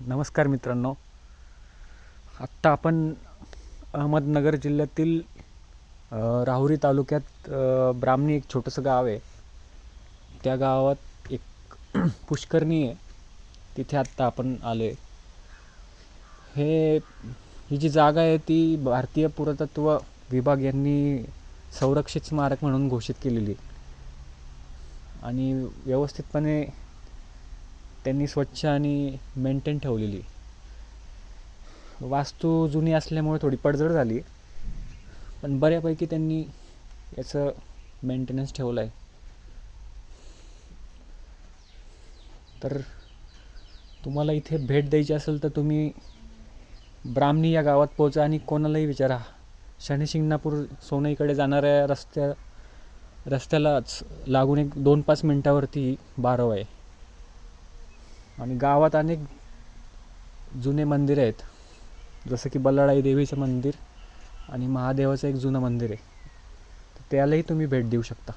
नमस्कार मित्रांनो. आत्ता आपण अहमदनगर जिल्ह्यातील राहुरी तालुक्यात ब्राह्मणी एक छोटंसं गाव आहे. त्या गावात एक पुष्करणी आहे. तिथे आत्ता आपण आलो आहे हे ही जी जागा आहे ती भारतीय पुरातत्व विभाग यांनी संरक्षित स्मारक म्हणून घोषित केलेली आणि व्यवस्थितपणे त्यांनी स्वच्छ आणि मेंटेन ठेवलेली. वास्तू जुनी असल्यामुळे थोडी पडझड झाली. पण बऱ्यापैकी त्यांनी याचं मेंटेनन्स ठेवलं आहे तर तुम्हाला इथे भेट द्यायची असेल तर तुम्ही ब्राह्मणी या गावात पोहोचा आणि कोणालाही विचारा. शनिशिंगणापूर सोनईकडे जाणाऱ्या रस्त्या रस्त्यालाच लागून एक दोन पाच मिनटावरती बारव आहे. आणि गावात अनेक जुने मंदिर आहेत. जसं की बल्लाळाई देवीचं मंदिर आणि महादेवाचं एक जुनं मंदिर आहे. तर त्यालाही तुम्ही भेट देऊ शकता.